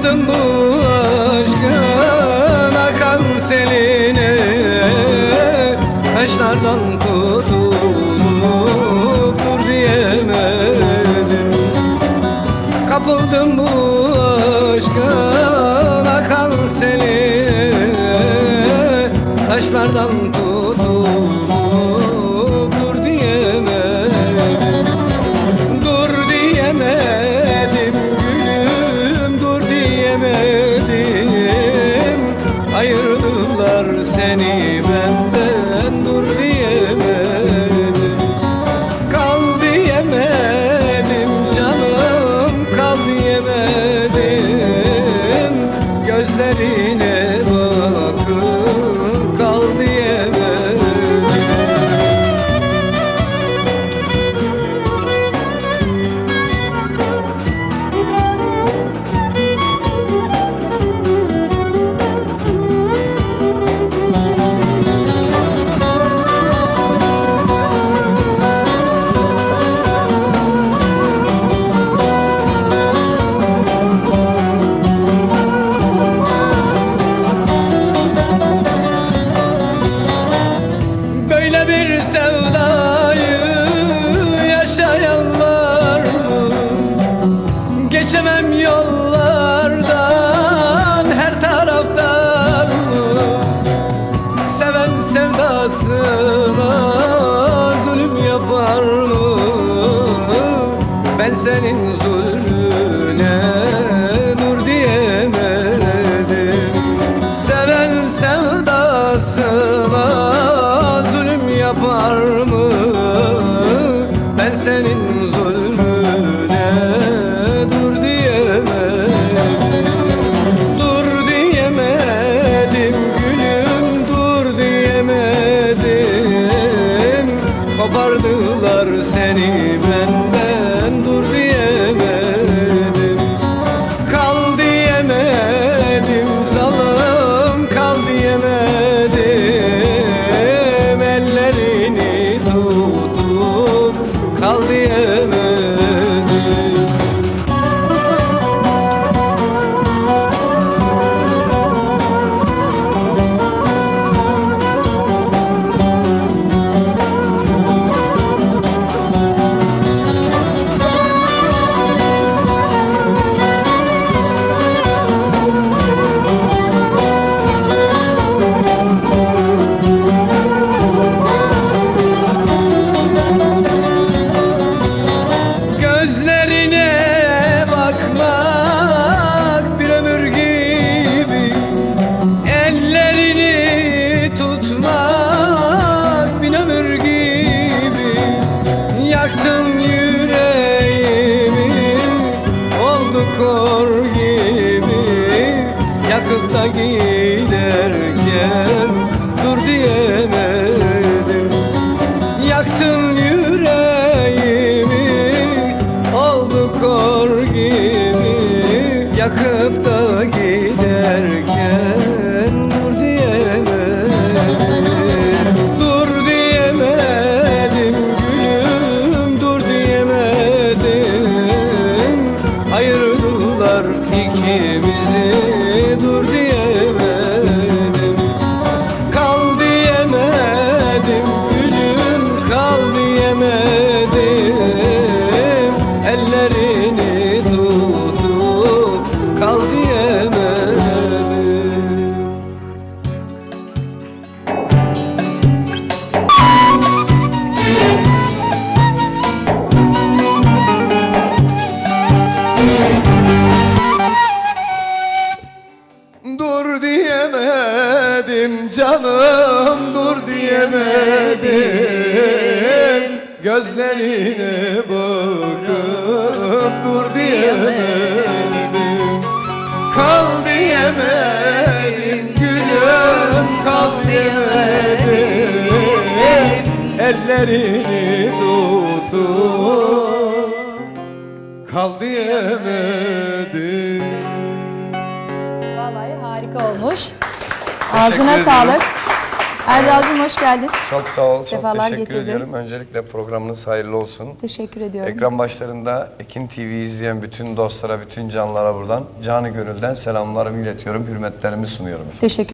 Kapıldım bu aşkın akan seline. Taşlardan tutulup dur diyemedim. Kapıldım bu aşkın akan seline. Taşlardan tutulup senin zulmüne dur diyemedim. Seven sevdasına zulüm yapar mı? Ben senin zulmüne dur diyemedim. Dur diyemedim gülüm dur diyemedim. Kopardılar seni Da giderken dur diyemedim. Yaktın yüreğimi oldu kor gibi. Yakıp Ellerini tutup kal diyemedim. Dur diyemedim canım dur diyemedim Gözlerine bakıp dur diyemedim Kal diyemedim gülüm kal diyemedim Ellerini tutup kal diyemedim Vallahi harika olmuş. Ağzına ederim. sağlık. Erdal'cığım hoş geldin. Çok sağ ol, Sefalar çok teşekkür getirdin. ediyorum. Öncelikle programınız hayırlı olsun. Teşekkür ediyorum. Ekran başlarında Ekin TV izleyen bütün dostlara, bütün canlara buradan canı gönülden selamlarımı iletiyorum, hürmetlerimi sunuyorum. Teşekkür